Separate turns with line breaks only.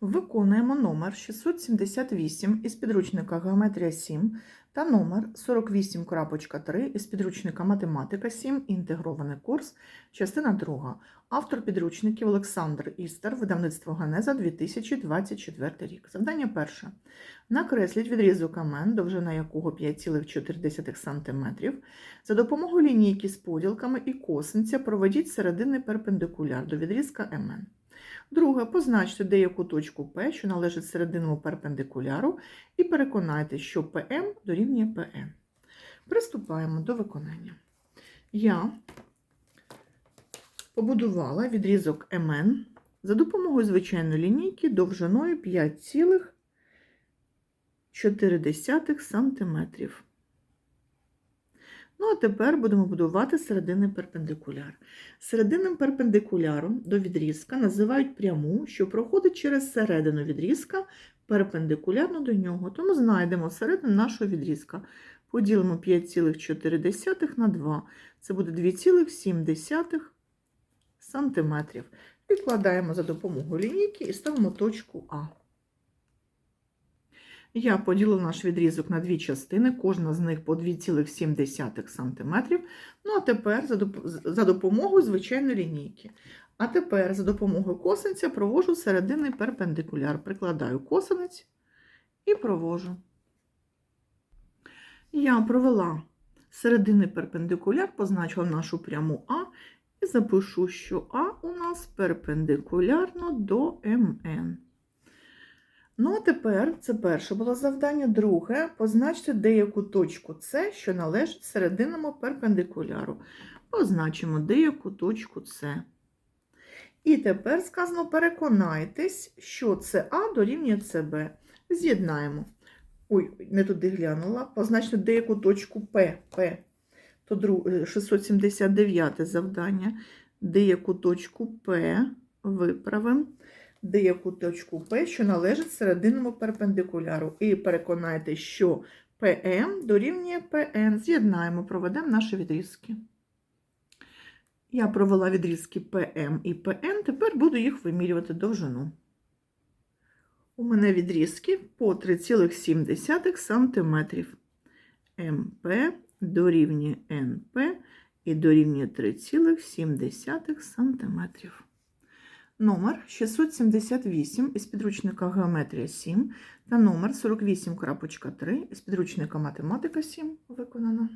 Виконуємо номер 678 із підручника Геометрія 7 та номер 48.3 із підручника Математика 7. Інтегрований курс, частина 2. Автор підручників Олександр Істер, видавництво Генеза 2024 рік. Завдання перше. Накресліть відрізок АМЕН, довжина якого 5,4 см. За допомогою лінійки з поділками і косинця проведіть серединний перпендикуляр до відрізка МН. Друге, позначте деяку точку P, що належить серединному перпендикуляру, і переконайте, що PM дорівнює PN. Приступаємо до виконання. Я побудувала відрізок МН за допомогою звичайної лінійки довжиною 5,4 см. Ну, а тепер будемо будувати серединний перпендикуляр. Серединним перпендикуляром до відрізка називають пряму, що проходить через середину відрізка перпендикулярно до нього. Тому знайдемо середину нашого відрізка. Поділимо 5,4 на 2. Це буде 2,7 см. Відкладаємо за допомогою лінійки і ставимо точку А. Я поділила наш відрізок на дві частини, кожна з них по 2,7 см. Ну, а тепер за допомогою звичайної лінійки. А тепер за допомогою косинця провожу серединний перпендикуляр. Прикладаю косинець і провожу. Я провела серединний перпендикуляр, позначила нашу пряму А і запишу, що А у нас перпендикулярно до МН. Ну, а тепер це перше було завдання. Друге, позначте деяку точку С, що належить серединному перпендикуляру. Позначимо деяку точку С. І тепер сказано, переконайтесь, що СА дорівнює СБ. З'єднаємо. Ой, не туди глянула. Позначте деяку точку П. П. То 679 завдання. Деяку точку П виправимо деяку точку P, що належить серединному перпендикуляру. І переконайте, що PM дорівнює PN. З'єднаємо, проведемо наші відрізки. Я провела відрізки PM і PN, тепер буду їх вимірювати довжину. У мене відрізки по 3,7 см. МП дорівнює НП і дорівнює 3,7 см. Номер 678 із підручника Геометрія 7 та номер 48.3 із підручника Математика 7 виконано.